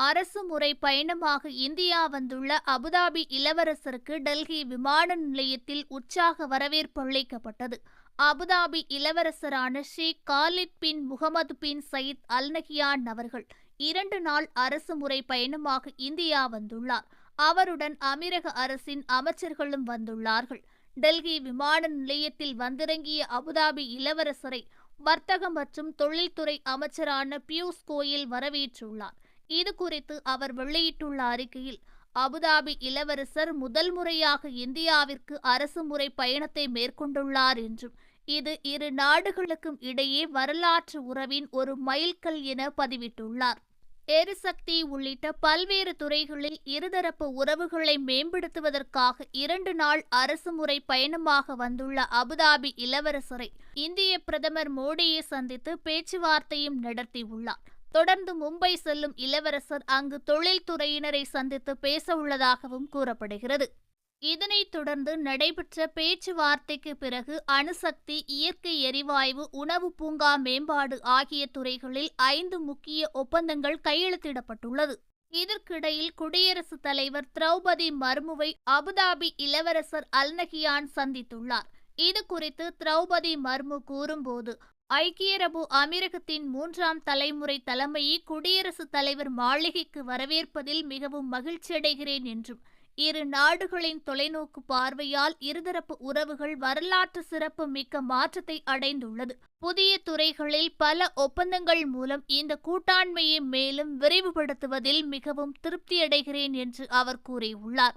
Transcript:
அரசு முறை பயணமாக இந்தியா வந்துள்ள அபுதாபி இளவரசருக்கு டெல்லி விமான நிலையத்தில் உற்சாக வரவேற்பு அளிக்கப்பட்டது. Abu Dhabi இளவரசரான Sheikh Khalid bin Mohammed bin Zayed Al Nahyan அவர்கள் இரண்டு நாள் அரசு முறை பயணமாக இந்தியா வந்துள்ளார். அவருடன் அமீரக அரசின் அமைச்சர்களும் வந்துள்ளார்கள். டெல்லி விமான நிலையத்தில் வந்திறங்கிய அபுதாபி இளவரசரை வர்த்தக மற்றும் தொழில்துறை அமைச்சரான பியூஷ் கோயல் வரவேற்றுள்ளார். இது குறித்து அவர் வெளியிட்டுள்ள அறிக்கையில் அபுதாபி இளவரசர் முதல் முறையாக இந்தியாவிற்கு அரசு முறை பயணத்தை மேற்கொண்டுள்ளார் என்றும் இது இரு நாடுகளுக்கும் இடையே வரலாற்று உறவின் ஒரு மைல்கல் என பதிவிட்டுள்ளார். எரிசக்தி உள்ளிட்ட பல்வேறு துறைகளில் இருதரப்பு உறவுகளை மேம்படுத்துவதற்காக இரண்டு நாள் அரசுமுறை பயணமாக வந்துள்ள அபுதாபி இளவரசரை இந்திய பிரதமர் மோடியை சந்தித்து பேச்சுவார்த்தையும் நடத்தியுள்ளார். தொடர்ந்து மும்பை செல்லும் இளவரசர் அங்கு தொழில்துறையினரை சந்தித்து பேச உள்ளதாகவும் கூறப்படுகிறது. இதனைத் தொடர்ந்து நடைபெற்ற பேச்சுவார்த்தைக்கு பிறகு அணுசக்தி இயற்கை எரிவாயு உணவு பூங்கா மேம்பாடு ஆகிய துறைகளில் ஐந்து முக்கிய ஒப்பந்தங்கள் கையெழுத்திடப்பட்டுள்ளது. இதற்கிடையில் குடியரசுத் தலைவர் திரௌபதி மர்முவை அபுதாபி இளவரசர் அல்நகியான் சந்தித்துள்ளார். இது குறித்து திரௌபதி மர்மு கூறும்போது ஐக்கிய அரபு அமீரகத்தின் மூன்றாம் தலைமுறை தலைமையை குடியரசுத் தலைவர் மாளிகைக்கு வரவேற்பதில் மிகவும் மகிழ்ச்சியடைகிறேன் என்றும் இரு நாடுகளின் தொலைநோக்கு பார்வையால் இருதரப்பு உறவுகள் வரலாற்று சிறப்பு மிக்க மாற்றத்தை அடைந்துள்ளது. புதிய துறைகளில் பல ஒப்பந்தங்கள் மூலம் இந்த கூட்டாண்மையை மேலும் விரைவுபடுத்துவதில் மிகவும் திருப்தியடைகிறேன் என்று அவர் கூறியுள்ளார்.